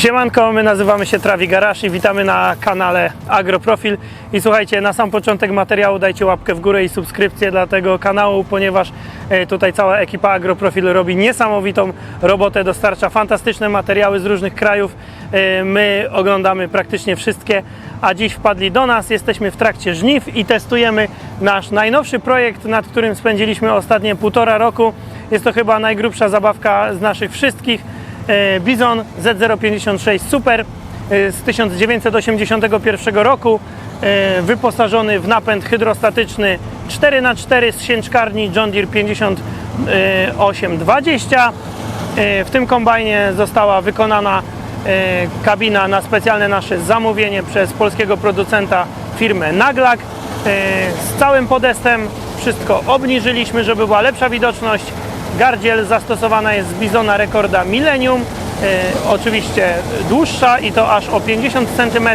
Siemanko, my nazywamy się Trawi Garaż i witamy na kanale Agroprofil. I słuchajcie, na sam początek materiału dajcie łapkę w górę i subskrypcję dla tego kanału, ponieważ e, tutaj cała ekipa Agroprofil robi niesamowitą robotę, dostarcza fantastyczne materiały z różnych krajów. E, My oglądamy praktycznie wszystkie, a dziś wpadli do nas. Jesteśmy w trakcie żniw i testujemy nasz najnowszy projekt, nad którym spędziliśmy ostatnie półtora roku. Jest to chyba najgrubsza zabawka z naszych wszystkich. E, Bizon Z056 Super e, z 1981 roku, e, wyposażony w napęd hydrostatyczny 4x4 z sięczkarni John Deere 5820. E, W tym kombajnie została wykonana kabina na specjalne nasze zamówienie przez polskiego producenta firmę Naglak. Z całym podestem wszystko obniżyliśmy, żeby była lepsza widoczność. Gardziel zastosowana jest z Bizona Rekorda Millennium, e, oczywiście dłuższa i to aż o 50 cm.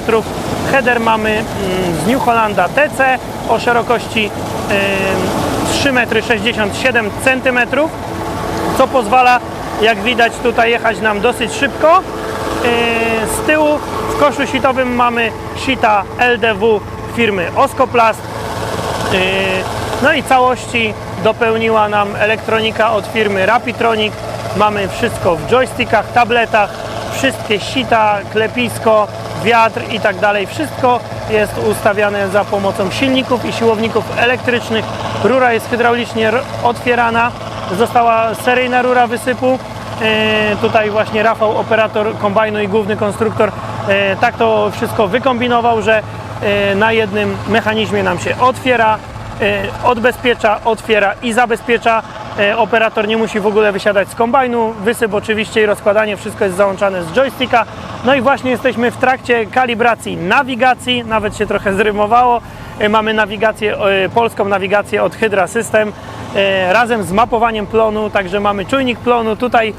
Header mamy mm, z New Hollanda TC o szerokości e, 3,67 cm, co pozwala, jak widać tutaj, jechać nam dosyć szybko. E, Z tyłu w koszu sitowym mamy sita LDW firmy Oskoplast. Yy, No i całości dopełniła nam elektronika od firmy Rapitronic. Mamy wszystko w joystickach, tabletach, wszystkie sita, klepisko, wiatr i tak dalej. Wszystko jest ustawiane za pomocą silników i siłowników elektrycznych. Rura jest hydraulicznie otwierana. Została seryjna rura wysypu. E, Tutaj właśnie Rafał, operator kombajnu i główny konstruktor, e, tak to wszystko wykombinował, że e, na jednym mechanizmie nam się otwiera, odbezpiecza, otwiera i zabezpiecza. E, Operator nie musi w ogóle wysiadać z kombajnu. Wysyp oczywiście i rozkładanie, wszystko jest załączane z joysticka. No i właśnie jesteśmy w trakcie kalibracji nawigacji, nawet się trochę zrymowało. E, Mamy nawigację, e, polską nawigację od Hydra System e, razem z mapowaniem plonu, także mamy czujnik plonu. Tutaj e,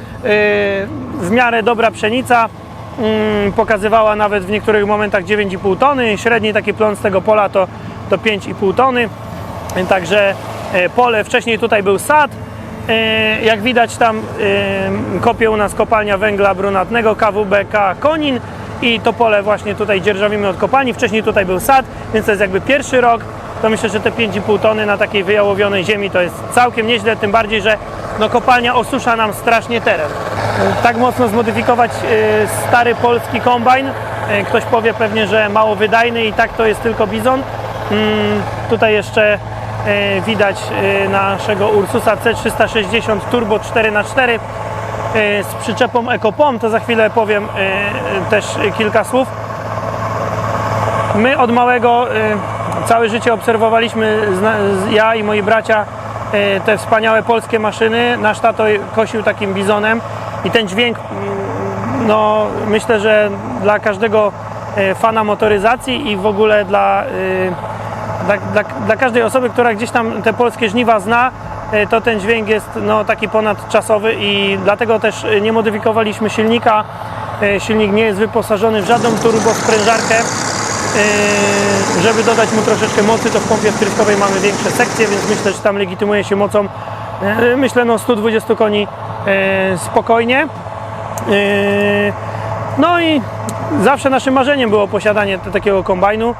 w miarę dobra pszenica. Mm, pokazywała nawet w niektórych momentach 9,5 tony. Średni taki plon z tego pola to, to 5,5 tony. Także e, pole, wcześniej tutaj był sad. E, Jak widać tam e, kopie u nas kopalnia węgla brunatnego KWBK Konin i to pole właśnie tutaj dzierżawimy od kopalni. Wcześniej tutaj był sad, więc to jest jakby pierwszy rok. To myślę, że te 5,5 tony na takiej wyjałowionej ziemi to jest całkiem nieźle, tym bardziej, że no kopalnia osusza nam strasznie teren. Tak mocno zmodyfikować stary polski kombajn, ktoś powie pewnie, że mało wydajny i tak to jest tylko bizon. Mm, Tutaj jeszcze widać e, naszego Ursusa C360 Turbo 4x4 e, z przyczepą EcoPom, to za chwilę powiem e, e, też kilka słów. My od małego e, całe życie obserwowaliśmy, ja i moi bracia, e, te wspaniałe polskie maszyny. Nasz tato kosił takim bizonem i ten dźwięk, mm, no myślę, że dla każdego e, fana motoryzacji i w ogóle dla, e, dla, dla, dla każdej osoby, która gdzieś tam te polskie żniwa zna, e, to ten dźwięk jest no, taki ponadczasowy i dlatego też e, nie modyfikowaliśmy silnika. E, Silnik nie jest wyposażony w żadną turbosprężarkę. Żeby dodać mu troszeczkę mocy, to w pompie wtryskowej mamy większe sekcje, więc myślę, że tam legitymuje się mocą, myślę, no 120 koni spokojnie. No i zawsze naszym marzeniem było posiadanie takiego kombajnu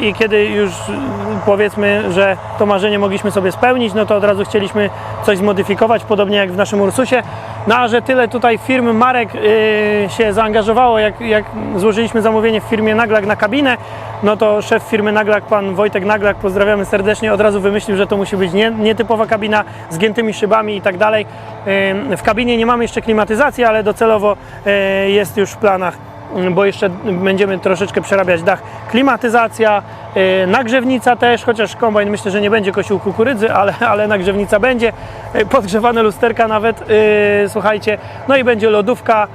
i kiedy już yy, powiedzmy, że to marzenie mogliśmy sobie spełnić, no to od razu chcieliśmy coś zmodyfikować, podobnie jak w naszym Ursusie. No a że tyle tutaj firm, marek yy, się zaangażowało, jak, jak złożyliśmy zamówienie w firmie Naglak na kabinę, no to szef firmy Naglak, pan Wojtek Naglak, pozdrawiamy serdecznie, od razu wymyślił, że to musi być nie, nietypowa kabina z giętymi szybami i tak dalej. Yy, W kabinie nie mamy jeszcze klimatyzacji, ale docelowo yy, jest już w planach mm, bo jeszcze będziemy troszeczkę przerabiać dach. Klimatyzacja, yy, nagrzewnica też, chociaż kombajn myślę, że nie będzie kosił kukurydzy, ale, ale nagrzewnica będzie. Yy, Podgrzewane lusterka nawet, yy, słuchajcie. No i będzie lodówka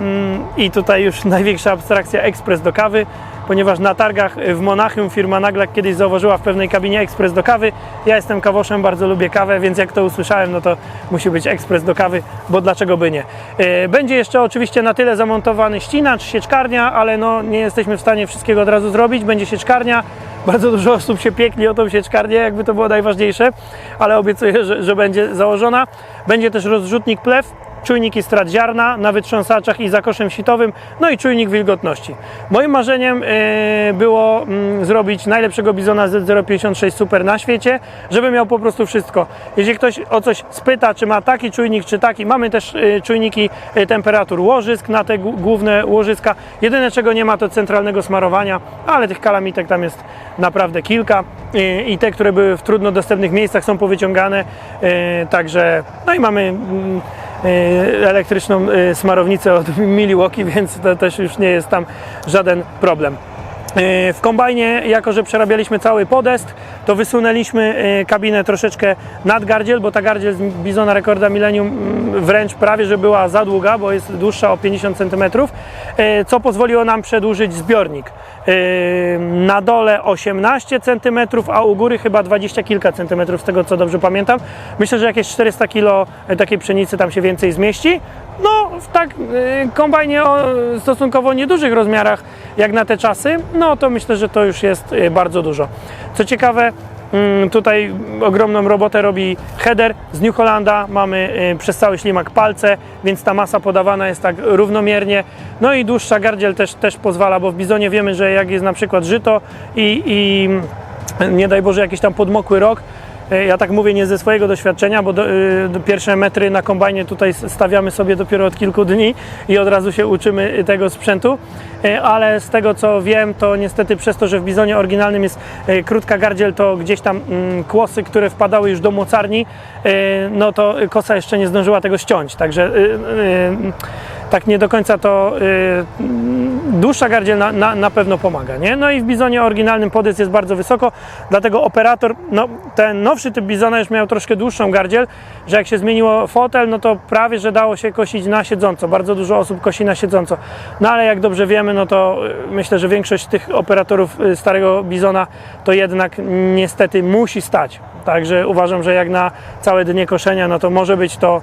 mm, i tutaj już największa abstrakcja ekspres do kawy, ponieważ na targach w Monachium firma Naglak kiedyś zauważyła w pewnej kabinie ekspres do kawy. Ja jestem kawoszem, bardzo lubię kawę, więc jak to usłyszałem, no to musi być ekspres do kawy, bo dlaczego by nie. Yy, Będzie jeszcze oczywiście na tyle zamontowany ścinacz, sieczkarnia, ale no nie jesteśmy w stanie wszystkiego od razu zrobić. Będzie sieczkarnia, bardzo dużo osób się piekli o tą sieczkarnię, jakby to było najważniejsze, ale obiecuję, że, że będzie założona. Będzie też rozrzutnik plew, czujniki strat ziarna na wytrząsaczach i zakoszem sitowym, no i czujnik wilgotności. Moim marzeniem e, było mm, zrobić najlepszego bizona Z056 Super na świecie, żeby miał po prostu wszystko. Jeśli ktoś o coś spyta, czy ma taki czujnik, czy taki, mamy też e, czujniki e, temperatur łożysk na te główne łożyska. Jedyne czego nie ma to centralnego smarowania, ale tych kalamitek tam jest naprawdę kilka i te, które były w trudno dostępnych miejscach są powyciągane, także no i mamy mm, elektryczną e, smarownicę od Milwaukee, więc to też już nie jest tam żaden problem. E, W kombajnie, jako że przerabialiśmy cały podest, to wysunęliśmy e, kabinę troszeczkę nad gardziel, bo ta gardziel z Bizona Rekorda Millennium mm, wręcz prawie, że była za długa, bo jest dłuższa o 50 cm, e, co pozwoliło nam przedłużyć zbiornik. Na dole 18 cm, a u góry chyba 20 kilka centymetrów, z tego co dobrze pamiętam. Myślę, że jakieś 400 kg takiej pszenicy tam się więcej zmieści. No, w tak y, kombajnie o stosunkowo niedużych rozmiarach, jak na te czasy, no to myślę, że to już jest y, bardzo dużo. Co ciekawe, mm, tutaj ogromną robotę robi header z New Hollanda. Mamy y, przez cały ślimak palce, więc ta masa podawana jest tak równomiernie. No i dłuższa gardziel też, też pozwala, bo w bizonie wiemy, że jak jest na przykład żyto i, i nie daj Boże jakiś tam podmokły rok, ja tak mówię nie ze swojego doświadczenia, bo do, y, do pierwsze metry na kombajnie tutaj stawiamy sobie dopiero od kilku dni i od razu się uczymy tego sprzętu, E, ale z tego co wiem, to niestety przez to, że w bizonie oryginalnym jest e, krótka gardziel, to gdzieś tam mm, kłosy, które wpadały już do mocarni, e, no to kosa jeszcze nie zdążyła tego ściąć, także tak nie do końca to y, dłuższa gardziel na, na, na pewno pomaga, nie? No i w bizonie oryginalnym podest jest bardzo wysoko, dlatego operator, no ten nowszy typ bizona już miał troszkę dłuższą gardziel, że jak się zmieniło fotel, no to prawie, że dało się kosić na siedząco, bardzo dużo osób kosi na siedząco, no ale jak dobrze wiemy, no to y, myślę, że większość tych operatorów y, starego bizona to jednak niestety musi stać, także uważam, że jak na całe dnie koszenia, no to może być to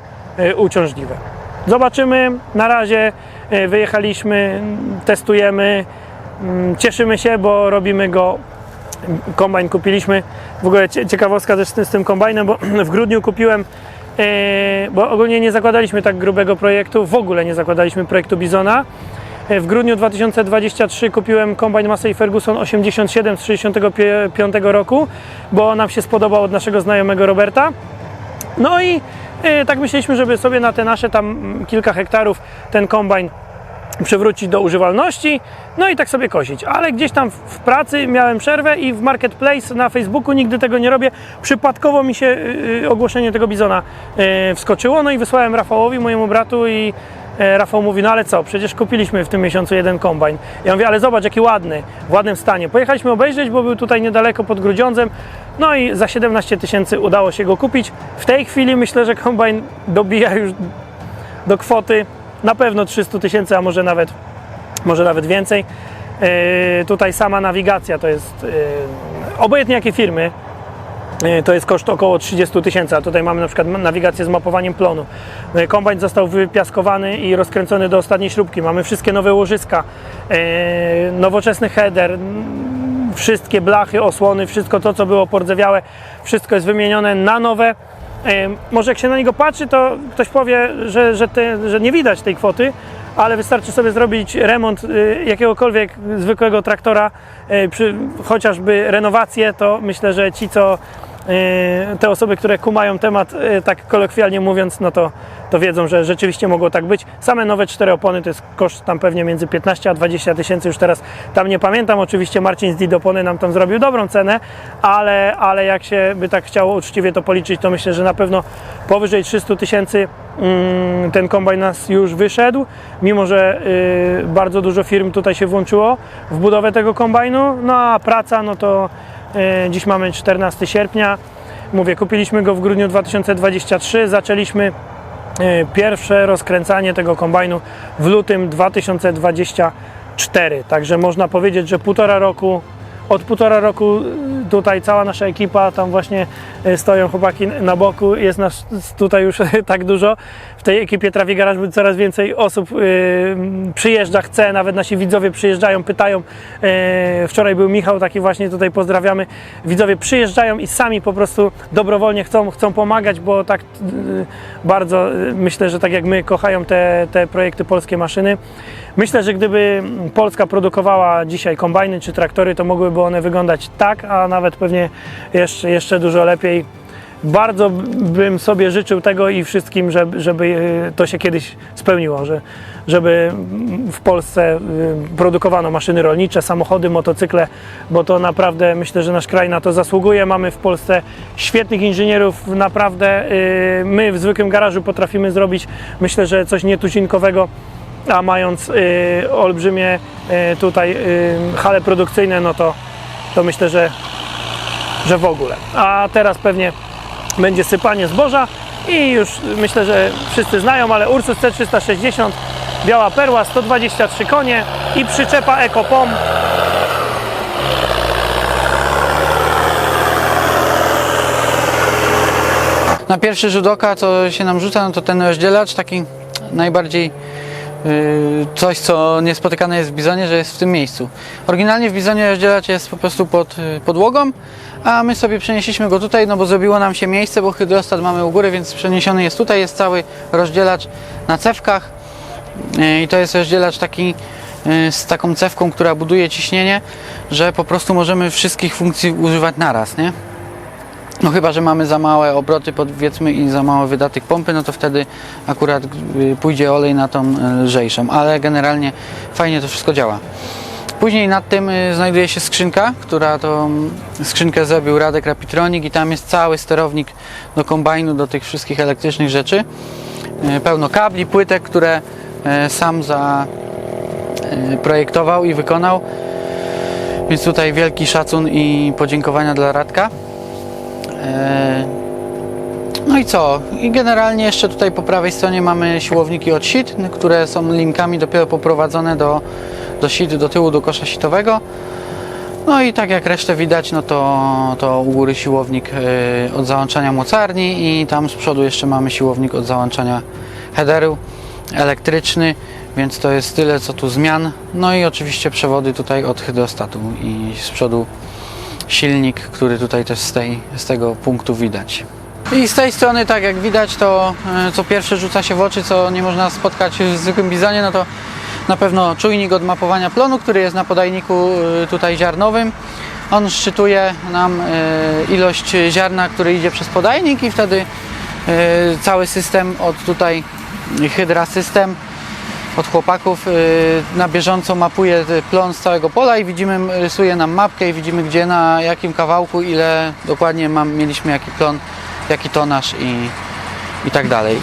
uciążliwe. Zobaczymy. Na razie e, wyjechaliśmy, testujemy, mm, cieszymy się, bo robimy go. Kombajn kupiliśmy. W ogóle cie- ciekawostka też z tym, kombajnem, bo w grudniu kupiłem, e, bo ogólnie nie zakładaliśmy tak grubego projektu, w ogóle nie zakładaliśmy projektu Bizona. E, W grudniu 2023 kupiłem kombajn Massey Ferguson 87 z 65 roku, bo nam się spodobał od naszego znajomego Roberta. No i tak myśleliśmy, żeby sobie na te nasze tam mm, kilka hektarów ten kombajn przywrócić do używalności, no i tak sobie kosić. Ale gdzieś tam w- pracy miałem przerwę i w Marketplace na Facebooku nigdy tego nie robię. Przypadkowo mi się y, ogłoszenie tego bizona y, wskoczyło, no i wysłałem Rafałowi, mojemu bratu i e, Rafał mówi, no ale co, przecież kupiliśmy w tym miesiącu jeden kombajn. Ja mówię, ale zobacz jaki ładny, w ładnym stanie. Pojechaliśmy obejrzeć, bo był tutaj niedaleko pod Grudziądzem, no i za 17 tysięcy udało się go kupić. W tej chwili myślę, że kombajn dobija już do kwoty na pewno 300 tysięcy, a może nawet, może nawet więcej. Yy, tutaj sama nawigacja to jest, yy, obojętnie jakie firmy, to jest koszt około 30 tysięcy, a tutaj mamy na przykład nawigację z mapowaniem plonu. Yy, Kombajn został wypiaskowany i rozkręcony do ostatniej śrubki. Mamy wszystkie nowe łożyska, yy, nowoczesny header, wszystkie blachy, osłony, wszystko to, co było pordzewiałe, wszystko jest wymienione na nowe. E, Może jak się na niego patrzy, to ktoś powie, że, że, te, że nie widać tej kwoty, ale wystarczy sobie zrobić remont y, jakiegokolwiek zwykłego traktora, chociażby renowację, to myślę, że ci, co te osoby, które kumają temat, y, tak kolokwialnie mówiąc, no to, to wiedzą, że rzeczywiście mogło tak być. Same nowe cztery opony to jest koszt tam pewnie między 15 a 20 tysięcy, już teraz tam nie pamiętam. Oczywiście Marcin z Didopony nam tam zrobił dobrą cenę, ale, ale jak się by tak chciało uczciwie to policzyć, to myślę, że na pewno powyżej 300 tysięcy mm, ten kombajn nas już wyszedł, mimo że y, bardzo dużo firm tutaj się włączyło w budowę tego kombajnu, no a praca, no to dziś mamy 14 sierpnia, mówię, kupiliśmy go w grudniu 2023, zaczęliśmy y, pierwsze rozkręcanie tego kombajnu w lutym 2024, także można powiedzieć, że półtora roku od półtora roku y, tutaj cała nasza ekipa, tam właśnie y, stoją chłopaki na boku, jest nas tutaj już tak dużo w tej ekipie Trawi Garage coraz więcej osób y, przyjeżdża, chce, nawet nasi widzowie przyjeżdżają, pytają. Wczoraj był Michał, taki właśnie tutaj pozdrawiamy. Widzowie przyjeżdżają i sami po prostu dobrowolnie chcą, chcą pomagać, bo tak bardzo myślę, że tak jak my kochają te, te projekty polskie maszyny. Myślę, że gdyby Polska produkowała dzisiaj kombajny czy traktory, to mogłyby one wyglądać tak, a nawet pewnie jeszcze, jeszcze dużo lepiej. Bardzo bym sobie życzył tego i wszystkim, żeby, żeby to się kiedyś spełniło, że, żeby w Polsce y, produkowano maszyny rolnicze, samochody, motocykle, bo to naprawdę myślę, że nasz kraj na to zasługuje. Mamy w Polsce świetnych inżynierów, naprawdę y, my w zwykłym garażu potrafimy zrobić myślę, że coś nietuzinkowego a mając y, olbrzymie y, tutaj y, hale produkcyjne, no to, to myślę, że, że w ogóle. A teraz pewnie będzie sypanie zboża i już myślę, że wszyscy znają, ale Ursus C360, biała perła, 123 konie i przyczepa EcoPom. Na pierwszy rzut oka, co się nam rzuca, no to ten rozdzielacz, taki najbardziej coś, co niespotykane jest w Bizonie, że jest w tym miejscu. Oryginalnie w Bizonie rozdzielacz jest po prostu pod yy, podłogą, a my sobie przenieśliśmy go tutaj, no bo zrobiło nam się miejsce, bo hydrostat mamy u góry, więc przeniesiony jest tutaj, jest cały rozdzielacz na cewkach Yy, i to jest rozdzielacz taki z taką cewką, która buduje ciśnienie, że po prostu możemy wszystkich funkcji używać naraz, nie? No chyba, że mamy za małe obroty powiedzmy i za mały wydatek pompy, no to wtedy akurat y, pójdzie olej na tą y, lżejszą, ale generalnie fajnie to wszystko działa. Później nad tym y, znajduje się skrzynka, która to skrzynkę zrobił Radek Rapitronic i tam jest cały sterownik do kombajnu, do tych wszystkich elektrycznych rzeczy. Pełno kabli, płytek, które sam zaprojektował i wykonał. Więc tutaj wielki szacun i podziękowania dla Radka. E, No i co? I generalnie jeszcze tutaj po prawej stronie mamy siłowniki od sit, które są linkami dopiero poprowadzone do, do sit, do tyłu, do kosza sitowego. No i tak jak resztę widać, no to, to u góry siłownik e, od załączania mocarni i tam z przodu jeszcze mamy siłownik od załączania headeru elektryczny, więc to jest tyle co tu zmian. No i oczywiście przewody tutaj od hydrostatu i z przodu silnik, który tutaj też z, tej, z tego punktu widać. I z tej strony, tak jak widać, to e, co pierwsze rzuca się w oczy, co nie można spotkać w zwykłym bizonie, no to na pewno czujnik od mapowania plonu, który jest na podajniku e, tutaj ziarnowym. On szczytuje nam e, ilość ziarna, który idzie przez podajnik i wtedy cały system od tutaj Hydra System od chłopaków y, na bieżąco mapuje plon z całego pola i widzimy, rysuje nam mapkę i widzimy gdzie, na jakim kawałku, ile dokładnie mam, mieliśmy jaki plon, jaki tonaż i, i tak dalej.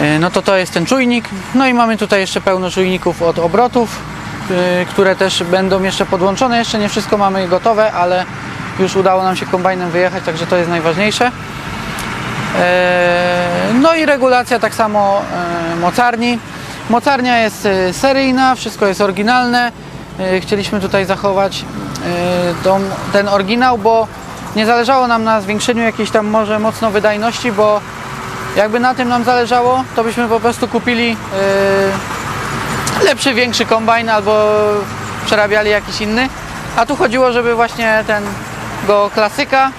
Y, No to to jest ten czujnik. No i mamy tutaj jeszcze pełno czujników od obrotów, y, które też będą jeszcze podłączone. Jeszcze nie wszystko mamy gotowe, ale już udało nam się kombajnem wyjechać, także to jest najważniejsze. E, No i regulacja tak samo e, mocarni. Mocarnia jest e, seryjna, wszystko jest oryginalne. E, Chcieliśmy tutaj zachować e, ten oryginał, bo nie zależało nam na zwiększeniu jakiejś tam może mocno wydajności, bo jakby na tym nam zależało, to byśmy po prostu kupili lepszy, większy kombajn albo przerabiali jakiś inny. A tu chodziło, żeby właśnie ten go klasyka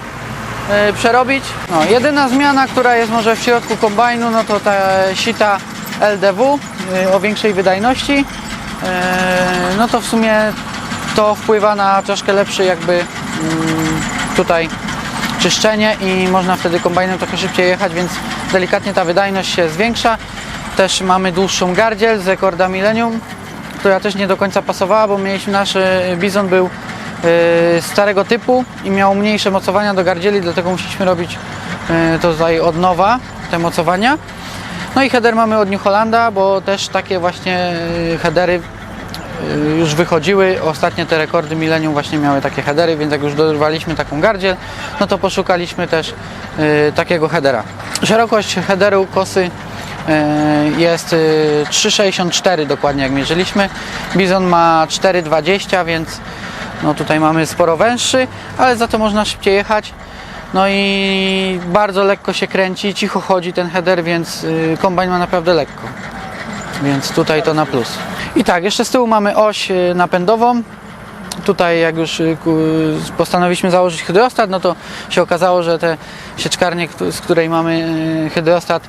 przerobić. No, jedyna zmiana, która jest może w środku kombajnu, no to ta sita LDW e, o większej wydajności. E, No to w sumie to wpływa na troszkę lepszy jakby mm, tutaj czyszczenie i można wtedy kombajnem trochę szybciej jechać, więc delikatnie ta wydajność się zwiększa. Też mamy dłuższą gardziel z rekorda Millennium, która też nie do końca pasowała, bo mieliśmy nasz e, bizon był e, starego typu i miał mniejsze mocowania do gardzieli, dlatego musieliśmy robić to tutaj od nowa, te mocowania. No i header mamy od New Hollanda, bo też takie właśnie e, headery e, już wychodziły. Ostatnie te rekordy Millennium właśnie miały takie headery, więc jak już dorwaliśmy taką gardziel, no to poszukaliśmy też e, takiego headera. Szerokość headeru kosy jest e, 3,64 dokładnie jak mierzyliśmy. Bizon ma 4,20, więc no tutaj mamy sporo węższy, ale za to można szybciej jechać. No i bardzo lekko się kręci, cicho chodzi ten header, więc y, kombajn ma naprawdę lekko. Więc tutaj to na plus. I tak, jeszcze z tyłu mamy oś y, napędową. Tutaj jak już y, postanowiliśmy założyć hydrostat, no to się okazało, że te sieczkarnie, z której mamy hydrostat,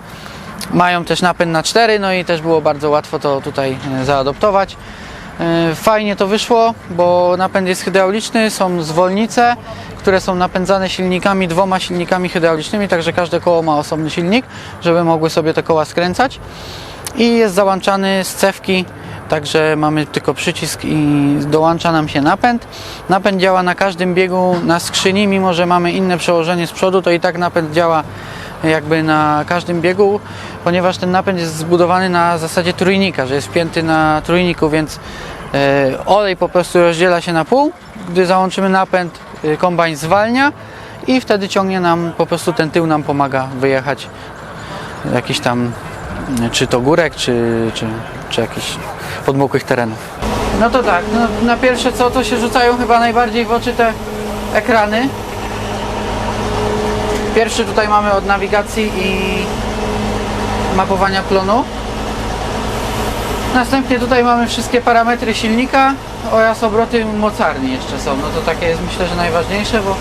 mają też napęd na 4, no i też było bardzo łatwo to tutaj zaadoptować. Y, Fajnie to wyszło, bo napęd jest hydrauliczny, są zwolnice, które są napędzane silnikami, dwoma silnikami hydraulicznymi, także każde koło ma osobny silnik, żeby mogły sobie te koła skręcać i jest załączany z cewki, także mamy tylko przycisk i dołącza nam się napęd. Napęd działa na każdym biegu na skrzyni, mimo że mamy inne przełożenie z przodu, to i tak napęd działa jakby na każdym biegu, ponieważ ten napęd jest zbudowany na zasadzie trójnika, że jest wpięty na trójniku, więc e, olej po prostu rozdziela się na pół. Gdy załączymy napęd, e, kombajn zwalnia i wtedy ciągnie nam, po prostu ten tył nam pomaga wyjechać jakiś tam, czy to górek, czy, czy, czy jakichś podmokłych terenów. No to tak, no, na pierwsze co, to się rzucają chyba najbardziej w oczy te ekrany. Pierwszy tutaj mamy od nawigacji i mapowania plonu. Następnie tutaj mamy wszystkie parametry silnika oraz obroty mocarni jeszcze są. No to takie jest myślę, że najważniejsze, bo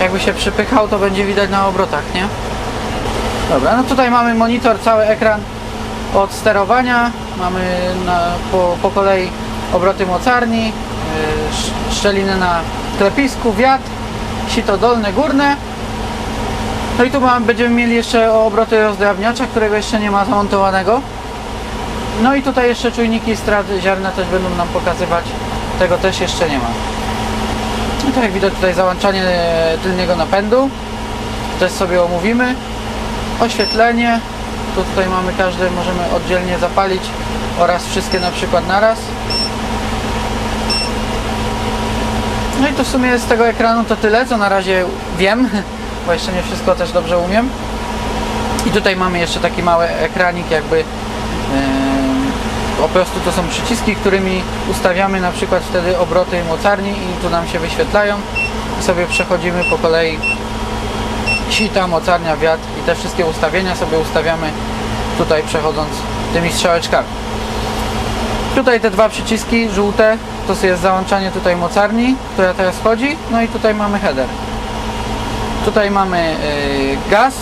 jakby się przypychał, to będzie widać na obrotach, nie? Dobra, no tutaj mamy monitor, cały ekran od sterowania. Mamy na, po, po kolei obroty mocarni, sz- szczeliny na klepisku, wiatr, sito dolne, górne. No i tu mamy, będziemy mieli jeszcze obroty rozdrabniacza, którego jeszcze nie ma zamontowanego. No i tutaj jeszcze czujniki strat ziarna też będą nam pokazywać. Tego też jeszcze nie ma. I tak jak widać tutaj załączanie e, tylnego napędu. Też sobie omówimy. Oświetlenie. Tu tutaj mamy każde, możemy oddzielnie zapalić oraz wszystkie na przykład naraz. No i to w sumie z tego ekranu to tyle, co na razie wiem, bo jeszcze nie wszystko też dobrze umiem. I tutaj mamy jeszcze taki mały ekranik jakby po prostu to są przyciski, którymi ustawiamy na przykład wtedy obroty mocarni i tu nam się wyświetlają i sobie przechodzimy po kolei sita, mocarnia, wiatr i te wszystkie ustawienia sobie ustawiamy tutaj przechodząc tymi strzałeczkami. Tutaj te dwa przyciski żółte to jest załączanie tutaj mocarni, która teraz wchodzi, no i tutaj mamy header. Tutaj mamy y, gaz,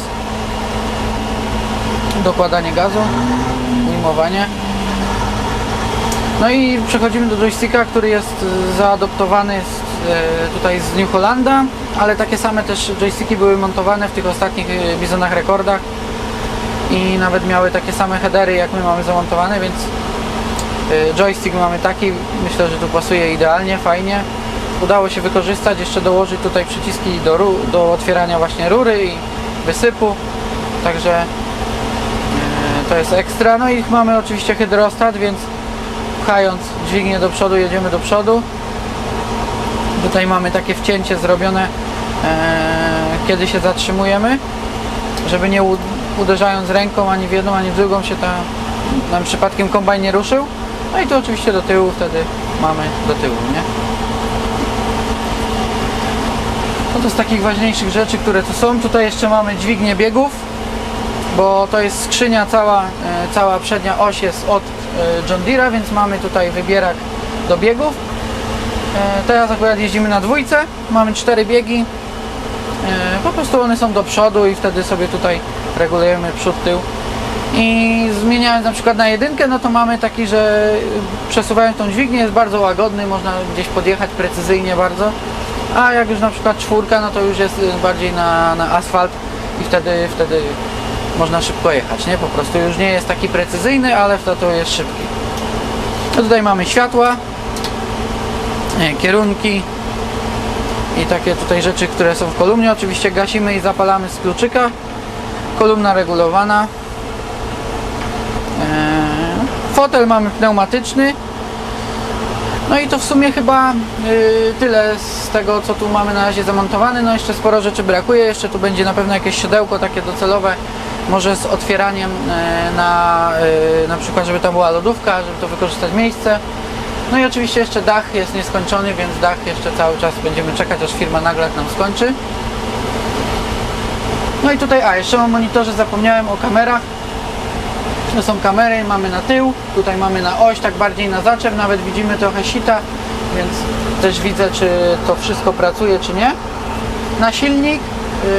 dokładanie gazu, ujmowanie. No i przechodzimy do joysticka, który jest y, zaadoptowany z, y, tutaj z New Hollanda, ale takie same też joysticki były montowane w tych ostatnich Bizonach rekordach i nawet miały takie same headery jak my mamy zamontowane, więc joystick mamy taki, myślę, że tu pasuje idealnie, fajnie. Udało się wykorzystać, jeszcze dołożyć tutaj przyciski do, do otwierania właśnie rury i wysypu, także e, to jest ekstra. No i mamy oczywiście hydrostat, więc pchając dźwignię do przodu, jedziemy do przodu. Tutaj mamy takie wcięcie zrobione, e, kiedy się zatrzymujemy, żeby nie uderzając ręką ani w jedną, ani w drugą się ta, nam przypadkiem kombajn nie ruszył. No i tu oczywiście do tyłu wtedy mamy do tyłu, nie? No to z takich ważniejszych rzeczy, które tu są. Tutaj jeszcze mamy dźwignię biegów, bo to jest skrzynia cała, e, cała przednia oś jest od e, John Deere'a, więc mamy tutaj wybierak do biegów. E, Teraz akurat jeździmy na dwójce, mamy cztery biegi. Po prostu one są do przodu i wtedy sobie tutaj regulujemy przód, tył. I zmieniając na przykład na jedynkę, no to mamy taki, że przesuwając tą dźwignię jest bardzo łagodny, można gdzieś podjechać precyzyjnie bardzo. A jak już na przykład czwórka, no to już jest y, bardziej na, na asfalt i wtedy, wtedy można szybko jechać, nie? Po prostu już nie jest taki precyzyjny, ale to, to jest szybki. No tutaj mamy światła, kierunki i takie tutaj rzeczy, które są w kolumnie. Oczywiście gasimy i zapalamy z kluczyka. Kolumna regulowana. Eee, Fotel mamy pneumatyczny. No i to w sumie chyba y, tyle z tego, co tu mamy na razie zamontowane. No jeszcze sporo rzeczy brakuje. Jeszcze tu będzie na pewno jakieś siodełko takie docelowe, może z otwieraniem e, na, e, na przykład, żeby tam była lodówka, żeby to wykorzystać miejsce. No i oczywiście jeszcze dach jest nieskończony, więc dach jeszcze cały czas będziemy czekać, aż firma Naglat nam skończy. No i tutaj, a jeszcze o monitorze zapomniałem o kamerach. To są kamery, mamy na tył, tutaj mamy na oś, tak bardziej na zaczep, nawet widzimy trochę sita, więc też widzę, czy to wszystko pracuje, czy nie. Na silnik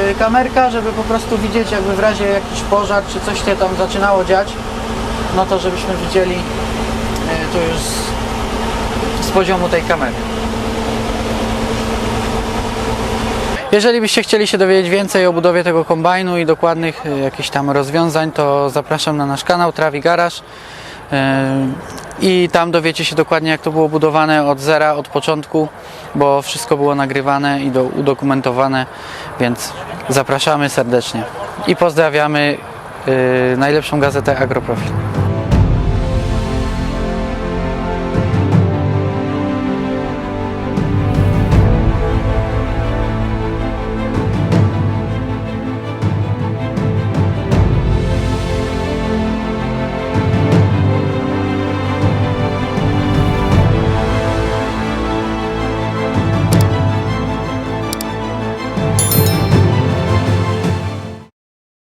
yy, kamerka, żeby po prostu widzieć, jakby w razie jakiś pożar, czy coś się tam zaczynało dziać, no to żebyśmy widzieli yy, tu już z, z poziomu tej kamery. Jeżeli byście chcieli się dowiedzieć więcej o budowie tego kombajnu i dokładnych y, jakichś tam rozwiązań, to zapraszam na nasz kanał Trawi Garaż. Y, I tam dowiecie się dokładnie jak to było budowane od zera, od początku, bo wszystko było nagrywane i do, udokumentowane, więc zapraszamy serdecznie. I pozdrawiamy y, najlepszą gazetę Agroprofil.